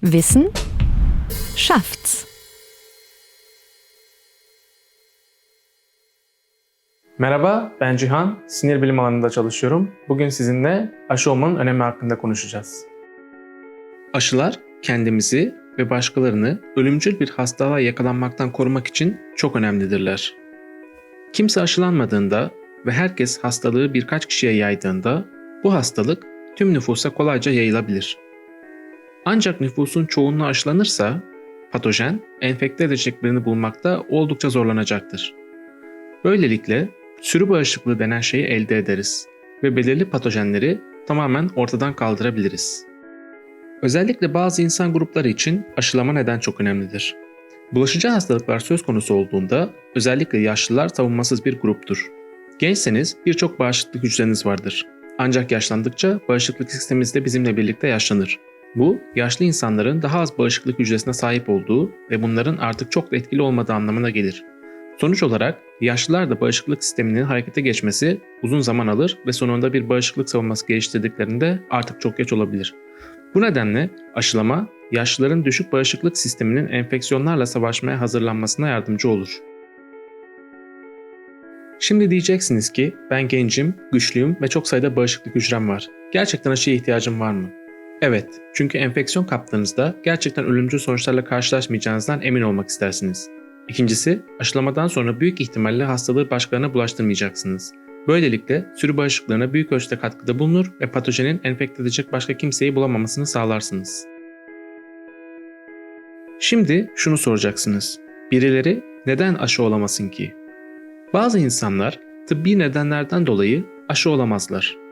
Wissen schafft's. Merhaba, ben Cihan. Sinir bilim alanında çalışıyorum. Bugün sizinle aşı olmanın önemi hakkında konuşacağız. Aşılar kendimizi ve başkalarını ölümcül bir hastalığa yakalanmaktan korumak için çok önemlidirler. Kimse aşılanmadığında ve herkes hastalığı birkaç kişiye yaydığında bu hastalık tüm nüfusa kolayca yayılabilir. Ancak nüfusun çoğunluğu aşılanırsa patojen enfekte edecek birini bulmakta oldukça zorlanacaktır. Böylelikle sürü bağışıklığı denen şeyi elde ederiz ve belirli patojenleri tamamen ortadan kaldırabiliriz. Özellikle bazı insan grupları için aşılama neden çok önemlidir. Bulaşıcı hastalıklar söz konusu olduğunda özellikle yaşlılar savunmasız bir gruptur. Gençseniz birçok bağışıklık hücreniz vardır. Ancak yaşlandıkça bağışıklık sistemimiz de bizimle birlikte yaşlanır. Bu, yaşlı insanların daha az bağışıklık hücresine sahip olduğu ve bunların artık çok da etkili olmadığı anlamına gelir. Sonuç olarak yaşlılar da bağışıklık sisteminin harekete geçmesi uzun zaman alır ve sonunda bir bağışıklık savunması geliştirdiklerinde artık çok geç olabilir. Bu nedenle aşılama yaşlıların düşük bağışıklık sisteminin enfeksiyonlarla savaşmaya hazırlanmasına yardımcı olur. Şimdi diyeceksiniz ki ben gencim, güçlüyüm ve çok sayıda bağışıklık hücrem var. Gerçekten aşıya ihtiyacım var mı? Evet, çünkü enfeksiyon kaptığınızda gerçekten ölümcül sonuçlarla karşılaşmayacağınızdan emin olmak istersiniz. İkincisi, aşılamadan sonra büyük ihtimalle hastalığı başkalarına bulaştırmayacaksınız. Böylelikle sürü bağışıklığına büyük ölçüde katkıda bulunur ve patojenin enfekte edecek başka kimseyi bulamamasını sağlarsınız. Şimdi şunu soracaksınız. Birileri neden aşı olamasın ki? Bazı insanlar tıbbi nedenlerden dolayı aşı olamazlar.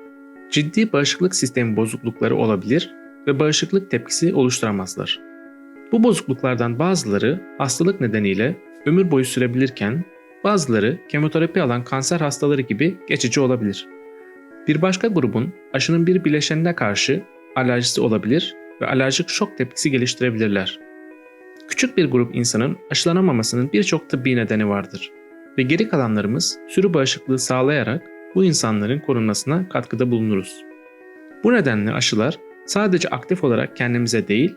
Ciddi bağışıklık sistemi bozuklukları olabilir ve bağışıklık tepkisi oluşturamazlar. Bu bozukluklardan bazıları hastalık nedeniyle ömür boyu sürebilirken bazıları kemoterapi alan kanser hastaları gibi geçici olabilir. Bir başka grubun aşının bir bileşenine karşı alerjisi olabilir ve alerjik şok tepkisi geliştirebilirler. Küçük bir grup insanın aşılanamamasının birçok tıbbi nedeni vardır ve geri kalanlarımız sürü bağışıklığı sağlayarak bu insanların korunmasına katkıda bulunuruz. Bu nedenle aşılar sadece aktif olarak kendimize değil,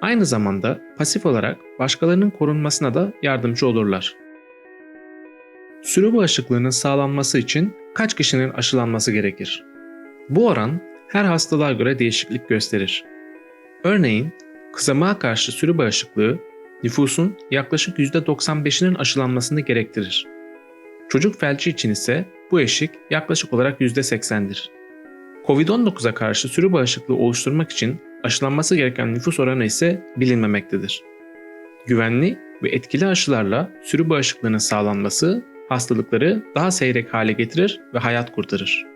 aynı zamanda pasif olarak başkalarının korunmasına da yardımcı olurlar. Sürü bağışıklığının sağlanması için kaç kişinin aşılanması gerekir? Bu oran her hastalığa göre değişiklik gösterir. Örneğin kızamığa karşı sürü bağışıklığı nüfusun yaklaşık %95'inin aşılanmasını gerektirir. Çocuk felci için ise bu eşik yaklaşık olarak %80'dir. Covid-19'a karşı sürü bağışıklığı oluşturmak için aşılanması gereken nüfus oranı ise bilinmemektedir. Güvenli ve etkili aşılarla sürü bağışıklığının sağlanması hastalıkları daha seyrek hale getirir ve hayat kurtarır.